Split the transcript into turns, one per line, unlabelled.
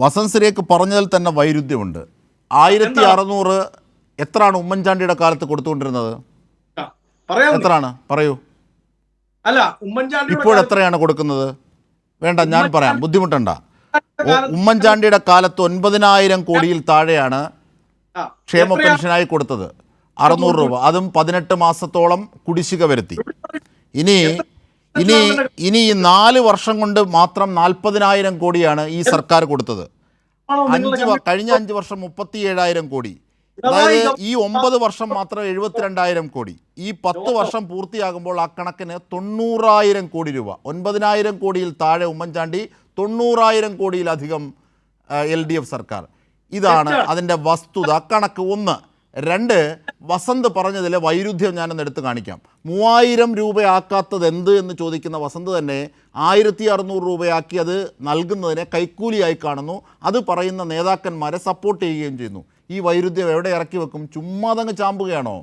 വസന്ത് സിരേക്ക് പറഞ്ഞതിൽ തന്നെ വൈരുദ്ധ്യമുണ്ട്. ആയിരത്തി അറുന്നൂറ് എത്രയാണ് ഉമ്മൻചാണ്ടിയുടെ കാലത്ത് കൊടുത്തുകൊണ്ടിരുന്നത്? എത്രയാണ്? പറയൂ.
അല്ല ഉമ്മൻചാണ്ടി
ഇപ്പോൾ എത്രയാണ് കൊടുക്കുന്നത്? വേണ്ട ഞാൻ പറയാം. ബുദ്ധിമുട്ടണ്ട. ഉമ്മൻചാണ്ടിയുടെ കാലത്ത് ഒൻപതിനായിരം കോടിയിൽ താഴെയാണ് ക്ഷേമ പെൻഷനായി കൊടുത്തത്. അറുന്നൂറ് രൂപ. അതും പതിനെട്ട് മാസത്തോളം കുടിശ്ശിക വരുത്തി. ഇനി ഇനി ഇനി ഈ നാല് വർഷം കൊണ്ട് മാത്രം നാൽപ്പതിനായിരം കോടിയാണ് ഈ സർക്കാർ കൊടുത്തത്. അഞ്ച് കഴിഞ്ഞ അഞ്ച് വർഷം മുപ്പത്തി ഏഴായിരം കോടി അതായത് ഈ ഒമ്പത് വർഷം മാത്രം എഴുപത്തിരണ്ടായിരം കോടി. ഈ പത്ത് വർഷം പൂർത്തിയാകുമ്പോൾ ആ കണക്കിന് തൊണ്ണൂറായിരം കോടി രൂപ. ഒൻപതിനായിരം കോടിയിൽ താഴെ ഉമ്മൻചാണ്ടി തൊണ്ണൂറായിരം കോടിയിലധികം എൽ ഡി എഫ് സർക്കാർ. ഇതാണ് അതിന്റെ വസ്തുത കണക്ക് ഒന്ന്. രണ്ട് വസന്ത് പറഞ്ഞതിലെ വൈരുദ്ധ്യം ഞാനൊന്ന് എടുത്ത് കാണിക്കാം. മൂവായിരം രൂപയാക്കാത്തത് എന്ത് എന്ന് ചോദിക്കുന്ന വസന്ത് തന്നെ ആയിരത്തി അറുന്നൂറ് രൂപയാക്കി അത് നൽകുന്നതിനെ കൈക്കൂലിയായി കാണുന്നു. അത് പറയുന്ന നേതാക്കന്മാരെ സപ്പോർട്ട് ചെയ്യുകയും ചെയ്യുന്നു. ഈ വൈരുദ്ധ്യം എവിടെ ഇറക്കി വെക്കും? ചുമ്മാതങ്ങ് ചാമ്പുകയാണോ?